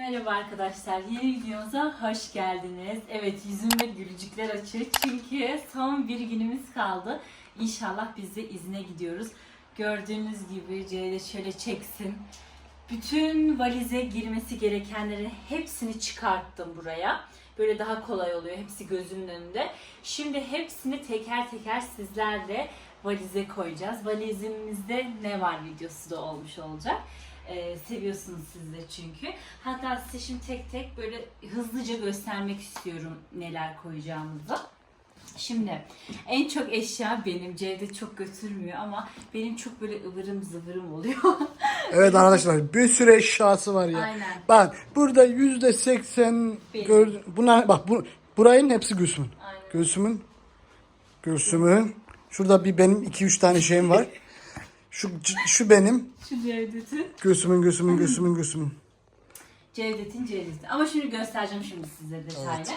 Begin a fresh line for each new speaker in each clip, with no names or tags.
merhaba arkadaşlar. Yeni videomuza hoş geldiniz. Evet yüzümde gülücükler açık çünkü son bir günümüz kaldı. İnşallah biz de izne gidiyoruz. Gördüğünüz gibi Ceyda şöyle çeksin. Bütün valize girmesi gerekenleri hepsini çıkarttım buraya. Böyle daha kolay oluyor. Hepsi gözümün önünde. Şimdi hepsini teker teker sizlerle valize koyacağız. Valizimizde ne var videosu da olmuş olacak. Ee, seviyorsunuz siz de çünkü. Hatta size şimdi tek tek böyle hızlıca göstermek istiyorum neler koyacağımızı. Şimdi en çok eşya benim. Cevdet çok götürmüyor ama benim çok böyle ıvırım zıvırım oluyor.
Evet arkadaşlar bir sürü eşyası var ya.
Aynen.
Bak burada yüzde seksen
Benim.
gör, buna bak bu burayın hepsi Gülsüm'ün. Gülsüm'ün Gülsüm'ün. Şurada bir benim iki üç tane şeyim var. Şu şu benim.
Şu Cevdet'in.
Gülsüm'ün Gülsüm'ün Gülsüm'ün Gülsüm'ün.
Cevdet'in Cevdet'in. Ama şimdi göstereceğim şimdi size detaylı.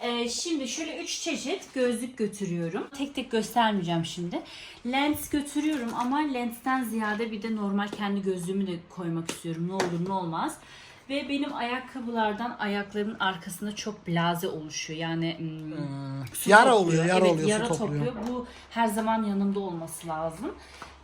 Ee, şimdi şöyle üç çeşit gözlük götürüyorum. Tek tek göstermeyeceğim şimdi. Lens götürüyorum ama lensten ziyade bir de normal kendi gözlüğümü de koymak istiyorum. Ne olur ne olmaz. Ve benim ayakkabılardan ayaklarımın arkasında çok blaze oluşuyor. Yani hmm, su
Yara
topluyor.
oluyor, yara
evet,
oluyor, su
yara
topluyor.
topluyor. Bu her zaman yanımda olması lazım.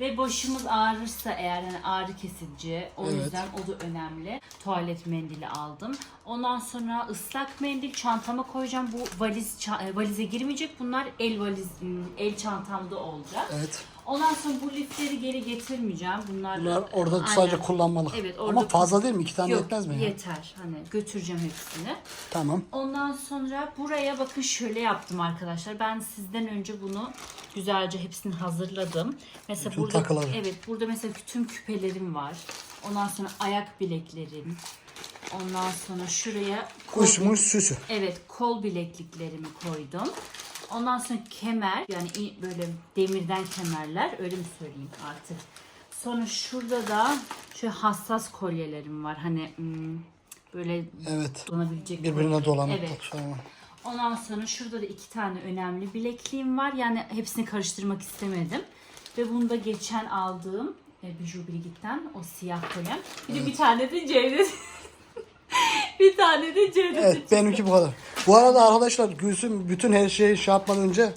Ve başımız ağrırsa eğer yani ağrı kesici o
Evet.
yüzden o da önemli. Tuvalet mendili aldım. Ondan sonra ıslak mendil çantama koyacağım. Bu valiz ça- e, valize girmeyecek. Bunlar el valiz m, el çantamda olacak.
Evet.
Ondan sonra bu lifleri geri getirmeyeceğim. Bunlar,
Bunlar orada
Aynen.
sadece kullanmalık.
Evet, orada
Ama fazla değil mi? İki tane
Yok,
yetmez mi? ya?
Yeter. Hani götüreceğim hepsini.
Tamam.
Ondan sonra buraya bakın şöyle yaptım arkadaşlar. Ben sizden önce bunu güzelce hepsini hazırladım. Mesela
Bütün
burada
takıları.
evet burada mesela tüm küpelerim var. Ondan sonra ayak bileklerim. Ondan sonra şuraya kol,
Kuşmuş süsü.
evet kol bilekliklerimi koydum. Ondan sonra kemer yani böyle demirden kemerler öyle mi söyleyeyim artık. Sonra şurada da şöyle hassas kolyelerim var. Hani hmm, böyle
Evet.
dolanabilecek
Birbirine dolanıp
Evet.
sonra.
Ondan sonra şurada da iki tane önemli bilekliğim var. Yani hepsini karıştırmak istemedim. Ve bunu da geçen aldığım e, Biju Brigit'ten o siyah kolyem. Bir de bir tane de Cevdet. bir tane de Cevdet.
Evet benimki bu kadar. Bu arada arkadaşlar Gülsüm bütün her şeyi şey yapmadan önce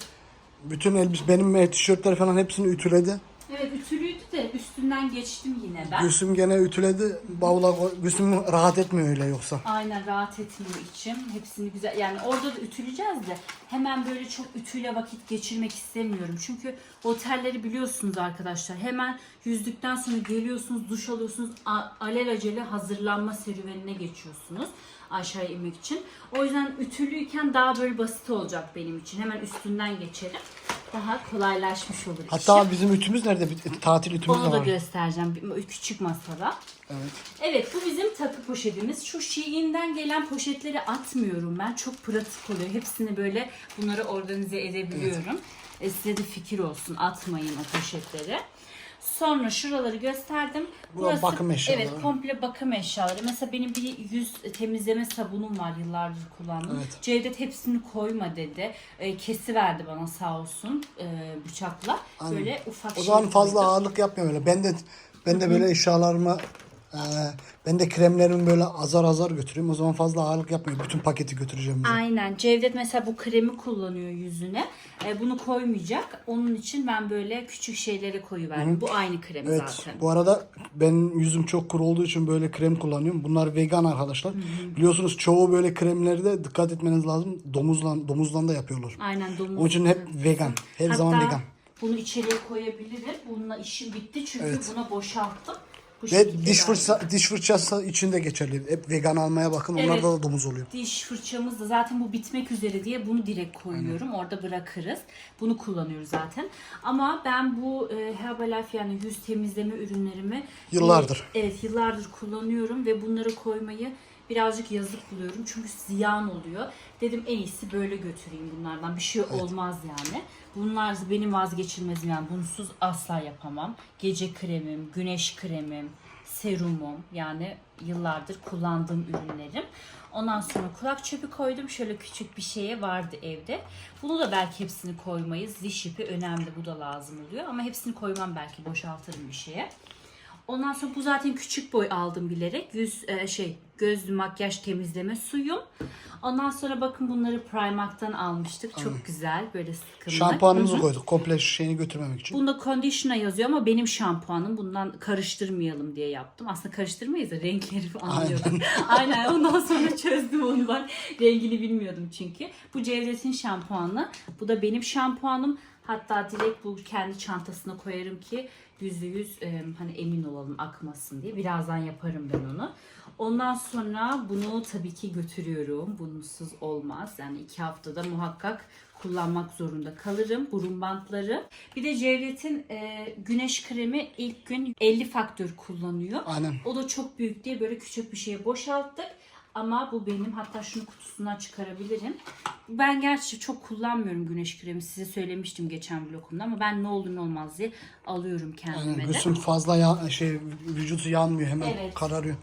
bütün elbis benim tişörtler falan hepsini ütüledi.
Evet ütülüydü de üstünden geçtim yine ben.
Gülsüm gene ütüledi. Bavula. Gülsüm rahat etmiyor öyle yoksa.
Aynen rahat etmiyor içim. Hepsini güzel yani orada da ütüleyeceğiz de hemen böyle çok ütüyle vakit geçirmek istemiyorum. Çünkü otelleri biliyorsunuz arkadaşlar. Hemen yüzdükten sonra geliyorsunuz, duş alıyorsunuz. Alelacele hazırlanma serüvenine geçiyorsunuz aşağı inmek için. O yüzden ütülüyken daha böyle basit olacak benim için. Hemen üstünden geçelim. Daha kolaylaşmış olur
Hatta
işim.
bizim ütümüz nerede? Bir tatil ütümüz de
Onu da
var.
göstereceğim. Bir- Küçük masada.
Evet.
Evet bu bizim takı poşetimiz. Şu Shein'den gelen poşetleri atmıyorum ben. Çok pratik oluyor. Hepsini böyle bunları organize edebiliyorum. E, size de fikir olsun. Atmayın o poşetleri. Sonra şuraları gösterdim.
Bu bakım eşyaları.
Evet komple bakım eşyaları. Mesela benim bir yüz temizleme sabunum var yıllardır kullandım.
Evet.
Cevdet hepsini koyma dedi. E, kesi verdi bana sağ olsun e, bıçakla.
Aynen.
Böyle ufak
O zaman fazla
koydum.
ağırlık yapmıyorum öyle. Ben de ben de böyle eşyalarımı e, ben de kremlerimi böyle azar azar götürüyorum. O zaman fazla ağırlık yapmıyorum. Bütün paketi götüreceğim. bize.
Aynen. Cevdet mesela bu kremi kullanıyor yüzüne. E, bunu koymayacak. Onun için ben böyle küçük şeylere koyuverdim. Bu aynı krem
Evet.
zaten.
Bu arada ben yüzüm çok kuru olduğu için böyle krem kullanıyorum. Bunlar vegan arkadaşlar. Biliyorsunuz çoğu böyle kremlerde dikkat etmeniz lazım. Domuzla domuzdan da yapıyorlar.
Aynen domuz.
Onun için hep vegan. Her
Hatta
zaman vegan.
bunu içeriye koyabilirim. Bununla işim bitti çünkü
Evet.
buna boşalttım. Bu
Ve
şekilde
diş fırça diş fırçası için de geçerli. Hep vegan almaya bakın.
Evet.
Onlarda da domuz oluyor.
Diş fırçamız da zaten bu bitmek üzere diye bunu direkt koyuyorum. Orada bırakırız. Bunu kullanıyoruz zaten. Ama ben bu e, Herbalife yani yüz temizleme ürünlerimi
Yıllardır.
e, evet yıllardır kullanıyorum ve bunları koymayı birazcık yazık buluyorum. Çünkü ziyan oluyor. Dedim en iyisi böyle götüreyim bunlardan. Bir şey olmaz yani. Bunlar benim vazgeçilmezim yani. Bunsuz asla yapamam. Gece kremim, güneş kremim, serumum yani yıllardır kullandığım ürünlerim. Ondan sonra kulak çöpü koydum. Şöyle küçük bir şeye vardı evde. Bunu da belki hepsini koymayız. Diş ipi önemli. Bu da lazım oluyor. Ama hepsini koymam belki. Boşaltırım bir şeye. Ondan sonra bu zaten küçük boy aldım bilerek. Yüz e, şey göz makyaj temizleme suyum. Ondan sonra bakın bunları Primark'tan almıştık. Çok güzel böyle sıkımlı.
Şampuanımızı koyduk. Komple şeyini götürmemek için.
Bunda conditioner yazıyor ama benim şampuanım. Bundan karıştırmayalım diye yaptım. Aslında karıştırmayız da renkleri anlıyorum. Aynen. Ondan sonra çözdüm onu ben. Rengini bilmiyordum çünkü. Bu Cevdet'in şampuanı. Bu da benim şampuanım. Hatta Dilek bu kendi çantasına koyarım ki yüzde yüz hani emin olalım akmasın diye. Birazdan yaparım ben onu. Ondan sonra bunu tabii ki götürüyorum. Bunsuz olmaz. Yani iki haftada muhakkak kullanmak zorunda kalırım. Burun bantları. Bir de Cevdet'in e, güneş kremi ilk gün 50 faktör kullanıyor.
Aynen.
O da çok büyük diye böyle küçük bir şeye boşalttık. Ama bu benim. Hatta şunu kutusundan çıkarabilirim. Ben gerçi çok kullanmıyorum güneş kremi. Size söylemiştim geçen vlogumda ama ben ne olur ne olmaz diye alıyorum kendime
Aynen.
de.
Gülsüm fazla ya, şey vücudu yanmıyor hemen
Evet.
kararıyor.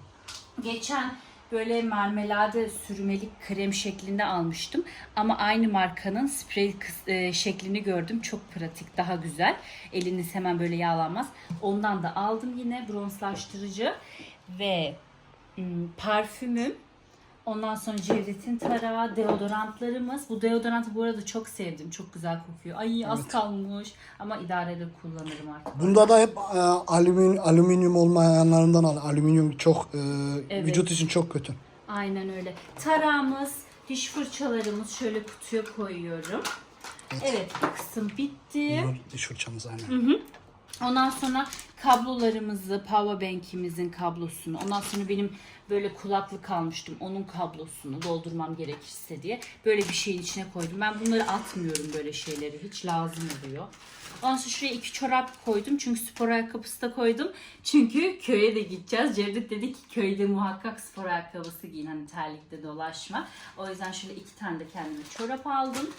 Geçen böyle marmelade sürmelik krem şeklinde almıştım. Ama aynı markanın sprey e, şeklini gördüm. Çok pratik, daha güzel. Eliniz hemen böyle yağlanmaz. Ondan da aldım yine bronzlaştırıcı ve parfümüm. Ondan sonra Cevdet'in tarağı, deodorantlarımız. Bu deodorantı bu arada çok sevdim. Çok güzel kokuyor. Ay az kalmış ama idareli kullanırım artık.
Bunda da hep e, alüminyum, alüminyum olmayanlarından al. Alüminyum çok e,
Evet.
vücut için çok kötü.
Aynen öyle. Tarağımız, diş fırçalarımız şöyle kutuya koyuyorum. Evet, bu kısım bitti.
Bunlar diş fırçamız aynen.
Ondan sonra kablolarımızı, power bank'imizin kablosunu, ondan sonra benim böyle kulaklık almıştım. Onun kablosunu doldurmam gerekirse diye böyle bir şeyin içine koydum. Ben bunları atmıyorum böyle şeyleri. Hiç lazım oluyor. Ondan sonra şuraya iki çorap koydum. Çünkü spor ayakkabısı da koydum. Çünkü köye de gideceğiz. Cevdet dedi ki köyde muhakkak spor ayakkabısı giyin. Hani terlikte dolaşma. O yüzden şöyle iki tane de kendime çorap aldım.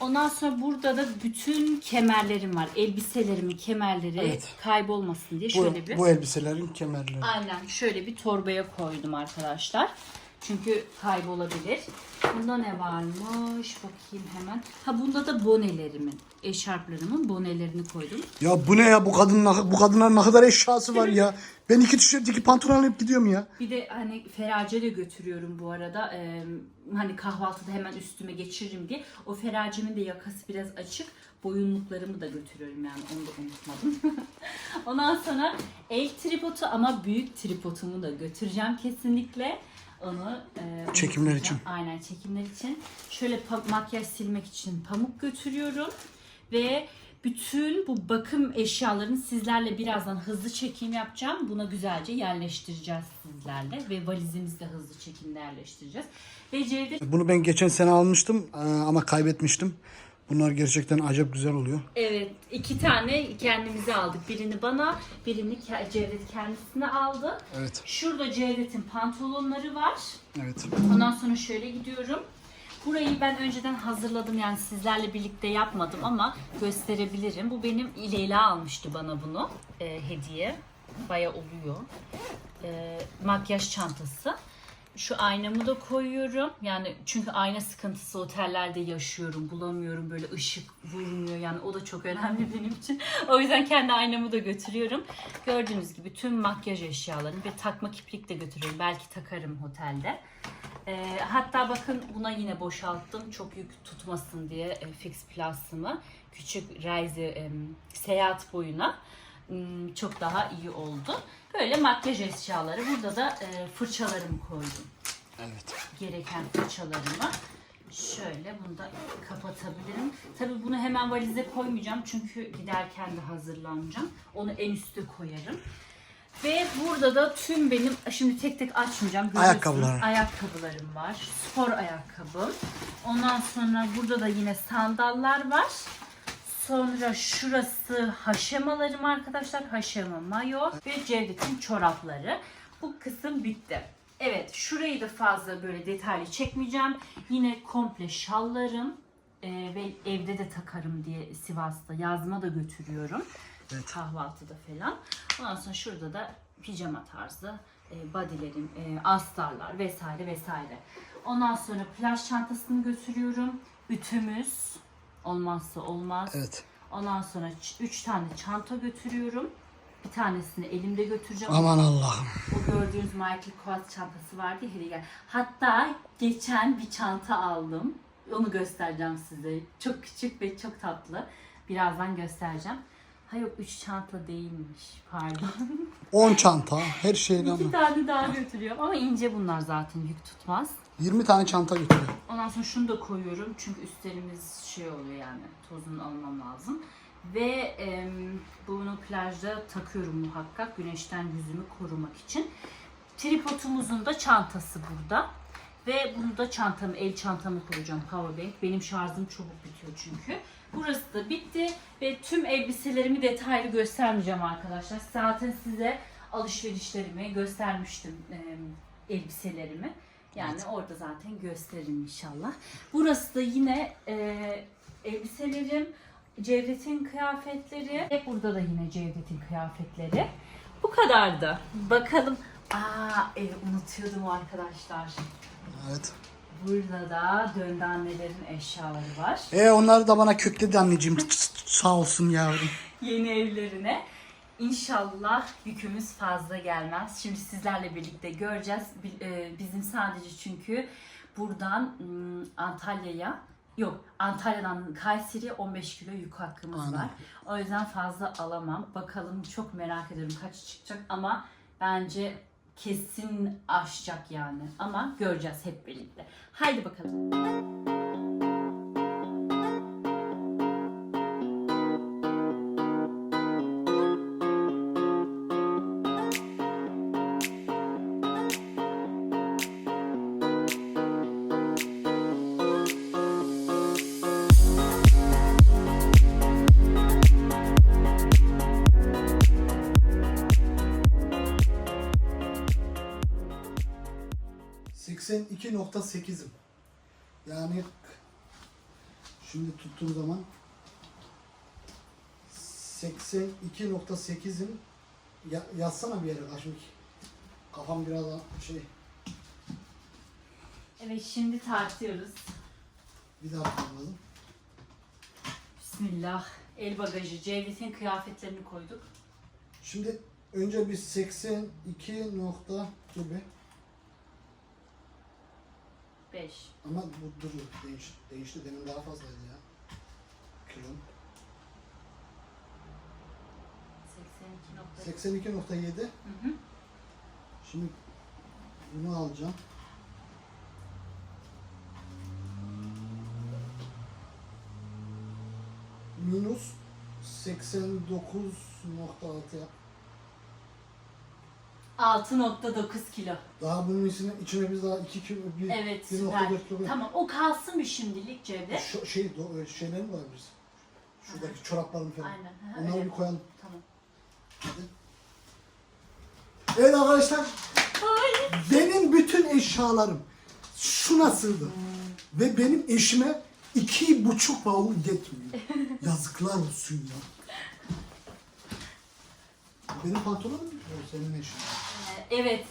Ondan sonra burada da bütün kemerlerim var. Elbiselerimin kemerleri
Evet.
kaybolmasın diye
Bu,
şöyle bir
bu elbiselerin kemerleri.
aynen şöyle bir torbaya koydum arkadaşlar. Çünkü kaybolabilir. Bunda ne varmış? Bakayım hemen. Ha bunda da bonelerimin, eşarplarımın bonelerini koydum.
Ya bu ne ya bu kadın bu kadınların ne kadar eşyası var ya. Ben iki tişört iki pantolon alıp gidiyorum ya.
Bir de hani ferace de götürüyorum bu arada. Ee, hani kahvaltıda hemen üstüme geçiririm diye. O feracemin de yakası biraz açık. Boyunluklarımı da götürüyorum yani onu da unutmadım. Ondan sonra el tripodu ama büyük tripodumu da götüreceğim kesinlikle. Onu e,
Çekimler için.
Aynen çekimler için. Şöyle makyaj silmek için pamuk götürüyorum. Ve bütün bu bakım eşyalarını sizlerle birazdan hızlı çekim yapacağım. Buna güzelce yerleştireceğiz sizlerle. Ve valizimizi de hızlı çekimde yerleştireceğiz. Ve Cevdet
Bunu ben geçen sene almıştım e, ama kaybetmiştim. Bunlar gerçekten acayip güzel oluyor.
Evet, iki tane kendimize aldık. Birini bana, birini Ke- Cevdet kendisine aldı.
Evet.
Şurada Cevdet'in pantolonları var.
Evet.
Ondan sonra şöyle gidiyorum. Burayı ben önceden hazırladım yani sizlerle birlikte yapmadım ama gösterebilirim. Bu benim Leyla almıştı bana bunu e, hediye. Baya oluyor. E, makyaj çantası. Şu aynamı da koyuyorum. Yani çünkü ayna sıkıntısı otellerde yaşıyorum. Bulamıyorum böyle ışık vurmuyor. Yani o da çok önemli benim için. O yüzden kendi aynamı da götürüyorum. Gördüğünüz gibi tüm makyaj eşyalarını ve takma kiprik de götürüyorum. Belki takarım otelde. Ee, hatta bakın buna yine boşalttım. Çok yük tutmasın diye e, Fix Plus'ımı. Küçük Rise e, seyahat boyuna. Hmm, çok daha iyi oldu. Böyle makyaj eşyaları. Burada da e, fırçalarımı koydum.
Evet.
Gereken fırçalarımı. Şöyle bunu da kapatabilirim. Tabii bunu hemen valize koymayacağım. Çünkü giderken de hazırlanacağım. Onu en üste koyarım. Ve burada da tüm benim, şimdi tek tek açmayacağım. Görüyorsunuz,
Ayakkabılar.
Ayakkabılarım var. Spor ayakkabım. Ondan sonra burada da yine sandallar var. Sonra şurası haşemalarım arkadaşlar. Haşema mayo ve Cevdet'in çorapları. Bu kısım bitti. Evet şurayı da fazla böyle detaylı çekmeyeceğim. Yine komple şallarım e, ve evde de takarım diye Sivas'ta yazma da götürüyorum. Kahvaltıda falan. Ondan sonra şurada da pijama tarzı e, bodylerim, e, astarlar vesaire vesaire. Ondan sonra plaj çantasını götürüyorum. Ütümüz olmazsa olmaz.
Evet.
Ondan sonra 3 tane çanta götürüyorum. Bir tanesini elimde götüreceğim.
Aman Allah'ım.
O gördüğünüz Michael Kors çantası vardı ya hediye. Hatta geçen bir çanta aldım. Onu göstereceğim size. Çok küçük ve çok tatlı. Birazdan göstereceğim. Ha yok 3 çanta değilmiş. Pardon.
10 çanta her şeyden.
İki tane daha götürüyorum. Ama ince bunlar zaten yük tutmaz.
20 tane çanta götürüyor.
Ondan sonra şunu da koyuyorum. Çünkü üstlerimiz şey oluyor yani. Tozunu almam lazım. Ve em, bunu plajda takıyorum muhakkak. Güneşten yüzümü korumak için. Tripodumuzun da çantası burada. Ve bunu da çantamı, el çantamı koyacağım powerbank. Benim şarjım çabuk bitiyor çünkü. Burası da bitti ve tüm elbiselerimi detaylı göstermeyeceğim arkadaşlar. Zaten size alışverişlerimi göstermiştim e, elbiselerimi. Yani orada zaten gösteririm inşallah. Burası da yine e, elbiselerim, Cevdet'in kıyafetleri. Hep burada da yine Cevdet'in kıyafetleri. Bu kadardı. Bakalım. Aa, evi unutuyordum arkadaşlar.
Evet.
Burada da döndü annelerin eşyaları var.
E onları da bana kökledi anneciğim. Sağ olsun yavrum.
Yeni evlerine. İnşallah yükümüz fazla gelmez. Şimdi sizlerle birlikte göreceğiz. E, Bizim sadece çünkü buradan ım, Antalya'ya Yok Antalya'dan Kayseri'ye 15 kilo yük hakkımız
Aynen.
var. O yüzden fazla alamam. Bakalım çok merak ediyorum kaç çıkacak ama bence kesin aşacak yani. Ama göreceğiz hep birlikte. Haydi bakalım.
82.8'im. Yani şimdi tuttuğum zaman 82.8'im ya, yazsana bir yere Aşmik. Kafam biraz şey
Evet şimdi tartıyoruz.
bir daha yapmam
Bismillah. El bagajı, Cevdet'in kıyafetlerini koyduk.
Şimdi önce bir 82 nokta be.
5.
Ama bu duruyor. Değiş, değişti. Demin daha fazlaydı ya. Kilom.
82 nokta.
82.7.
Hı hı.
Şimdi bunu alacağım. Minus 89.6 yap.
6.9 kilo.
Daha bunun içine, içine biz daha 2 kilo, 1,
Evet
1.4
süper.
kilo.
Tamam o kalsın bir şimdilik Cevdet.
Şu şey, do, şeylerini koyabiliriz. Şuradaki çoraplarını falan.
Aynen. hı,
Onları bir koyalım.
Tamam.
Hadi. Evet arkadaşlar. Benim bütün eşyalarım şuna sığdı. Ve benim eşime iki buçuk bavul yetmiyor. Yazıklar olsun ya. Benim pantolonum mu? Senin eşin.
Ee, Evet.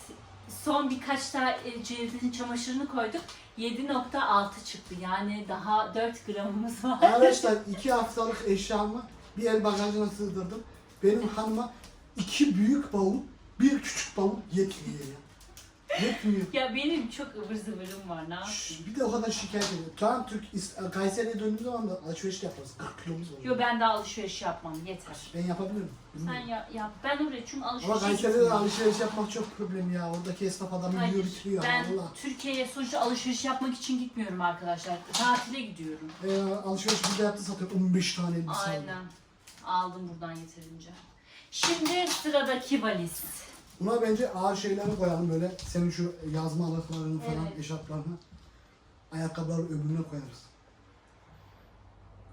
Son birkaç daha e, Cevdet'in çamaşırını koyduk. 7.6 çıktı. Yani daha 4 gramımız var.
Arkadaşlar iki haftalık eşyamı bir el bagajına sığdırdım. Benim hanıma iki büyük bavul, bir küçük bavul yetmiyor ya. Yetmiyor.
ya benim çok ıvır zıvırım var. Ne yapayım?
Bir de o kadar şikayet ediyor. Tamam Türk İs- Kayseri'ye döndüğümüz zaman da alışveriş de yaparız. 40 kilomuz var.
Yo ben daha alışveriş yapmam. Yeter.
Ben yapabilirim.
Sen
Bilmiyorum.
ya, yap. Ben oraya çünkü
Ama
alışveriş
Kayseri'de de alışveriş yapmak çok problem ya. Oradaki esnaf adamı yiyor bitiriyor.
ben
Allah.
Türkiye'ye sonuçta alışveriş yapmak için gitmiyorum arkadaşlar. Tatile gidiyorum.
Ee, alışveriş burada yaptı satıyor. 15 tane elbise aldı.
Aynen. Aldım buradan yeterince. Şimdi sıradaki valiz.
Buna bence ağır şeyleri koyalım böyle. Senin şu yazma alıklarını falan,
Evet.
eşarplarını. Ayakkabıları öbürüne koyarız.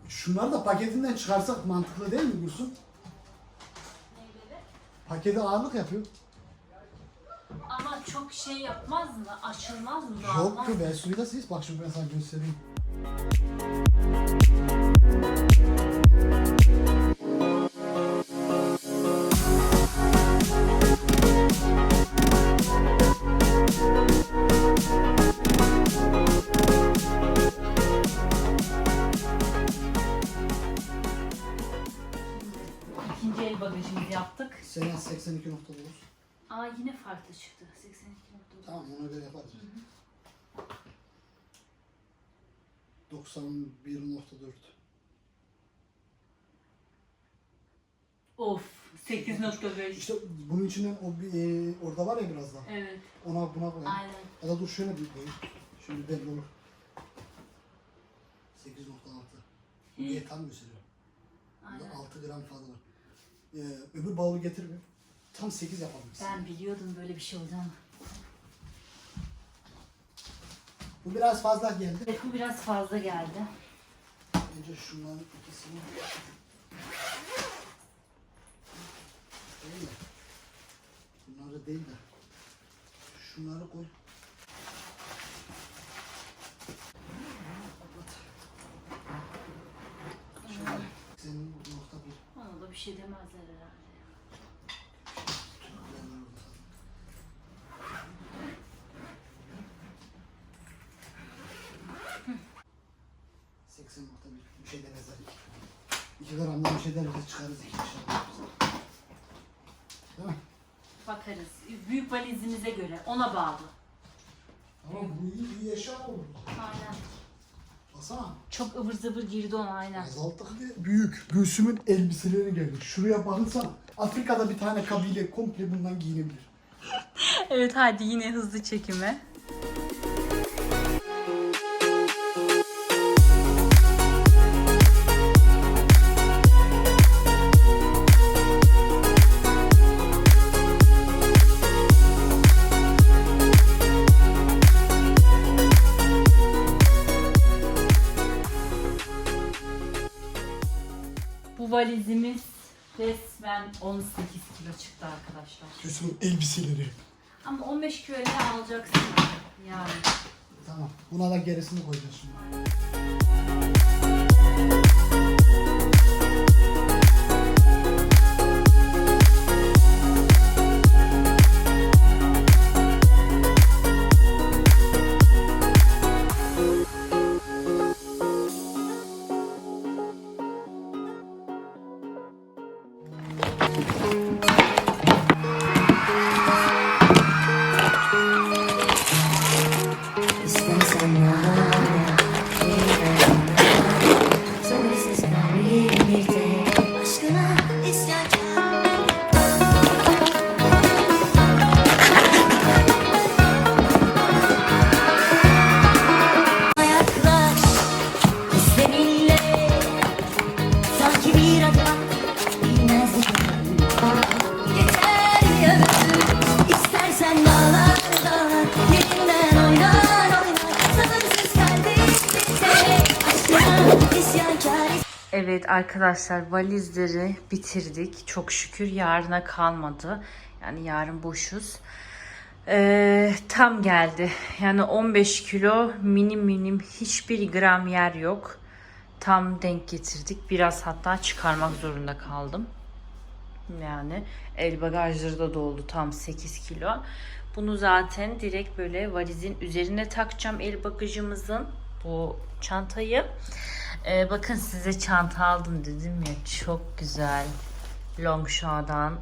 Şunları da paketinden çıkarsak mantıklı değil mi Gülsün? Paketi ağırlık yapıyor.
Ama çok şey yapmaz mı? Açılmaz mı?
Yok
Dağılmaz
ki
mı?
be suyu da siz bak şimdi ben sana göstereyim. Tamam ona göre yaparız. 91.4.
Of 8.5.
İşte bunun içinden o bir, e, orada var ya biraz daha.
Evet.
Ona buna koyalım.
Aynen.
Ya da dur şöyle bir koyayım. Şimdi belli olur. 8.6. Bu diye tam gösteriyor. Burada
Aynen.
6 gram fazla var. Ee, öbür balı getir bir. Tam 8 yapalım.
Ben biliyordum böyle bir şey olacağını.
Bu biraz fazla geldi.
Evet, bu biraz fazla geldi.
Önce şunların ikisini... Değil mi? Bunları değil de şunları koy. Kapat. Şöyle. Senin nokta bir.
Ona da bir şey demezler herhalde. ya.
tüpler var orada. Seksen nokta bir. Bir şey demezler. İki gramdan bir şey demezler çıkarız inşallah. Değil mi?
Bakarız. Büyük valizimize göre. Ona bağlı.
Ama bu iyi bir yaşam oldu.
Aynen.
Baksana.
Çok ıvır zıvır girdi ona aynen.
Azalttık diye. Büyük. Gülsüm'ün elbiseleri geldi. Şuraya bakınsana. Afrika'da bir tane kabile komple bundan giyinebilir.
Evet hadi yine hızlı çekime. Resmen 18 kilo çıktı arkadaşlar.
Gülsüm'ün elbiseleri.
Ama 15 kiloya alacaksın yani.
Tamam. Buna da gerisini koyacağız şimdi.
Arkadaşlar valizleri bitirdik. Çok şükür yarına kalmadı. Yani yarın boşuz. Ee, tam geldi. Yani 15 kilo minim minim hiçbir gram yer yok. Tam denk getirdik. Biraz hatta çıkarmak zorunda kaldım. Yani el bagajları da doldu tam 8 kilo. Bunu zaten direkt böyle valizin üzerine takacağım el bagajımızın bu çantayı. Ee, bakın size çanta aldım dedim ya çok güzel. Longchamp'dan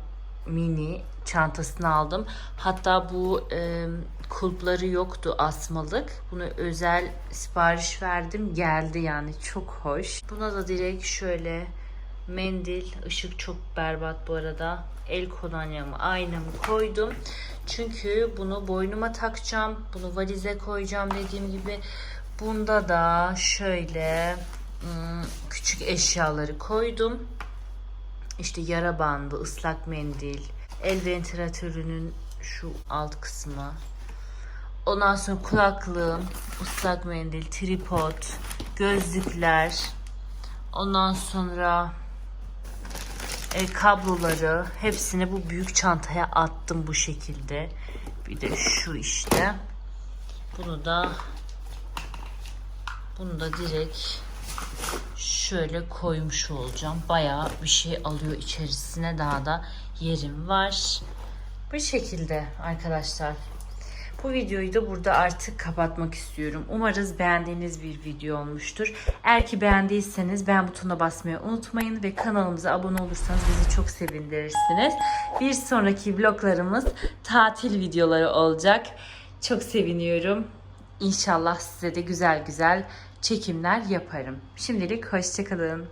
mini çantasını aldım. Hatta bu e, kulpları yoktu asmalık. Bunu özel sipariş verdim. Geldi yani çok hoş. Buna da direkt şöyle mendil, ışık çok berbat bu arada. El kolonyamı, aynamı koydum. Çünkü bunu boynuma takacağım. Bunu valize koyacağım dediğim gibi. Bunda da şöyle ım, küçük eşyaları koydum. İşte yara bandı, ıslak mendil, el ventilatörünün şu alt kısmı. Ondan sonra kulaklığım, ıslak mendil, tripod, gözlükler. Ondan sonra e, kabloları hepsini bu büyük çantaya attım bu şekilde. Bir de şu işte. Bunu da bunu da direkt şöyle koymuş olacağım. Bayağı bir şey alıyor içerisine. Daha da yerim var. Bu şekilde arkadaşlar. Bu videoyu da burada artık kapatmak istiyorum. Umarız beğendiğiniz bir video olmuştur. Eğer ki beğendiyseniz beğen butonuna basmayı unutmayın ve kanalımıza abone olursanız bizi çok sevindirirsiniz. Bir sonraki vloglarımız tatil videoları olacak. Çok seviniyorum. İnşallah size de güzel güzel çekimler yaparım. Şimdilik hoşçakalın.